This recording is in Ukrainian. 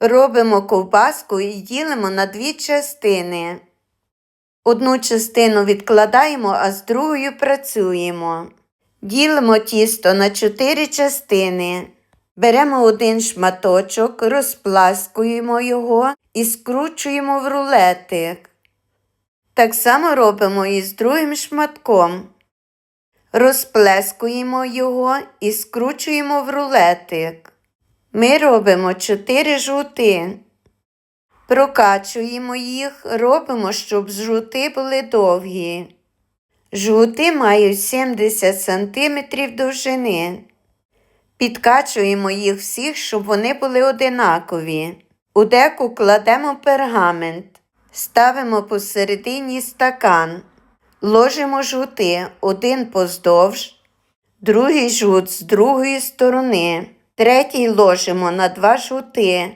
Робимо ковбаску і ділимо на дві частини. Одну частину відкладаємо, а з другою працюємо. Ділимо тісто на чотири частини. Беремо один шматочок, розпласкуємо його і скручуємо в рулетик. Так само робимо і з другим шматком. Розплескуємо його і скручуємо в рулетик. Ми робимо 4 жгути. Прокачуємо їх, робимо, щоб жгути були довгі. Жгути мають 70 см довжини. Підкачуємо їх всіх, щоб вони були одинакові. У деку кладемо пергамент, ставимо посередині стакан, ложимо жгути один поздовж, другий жгут з другої сторони, третій ложимо на два жгути,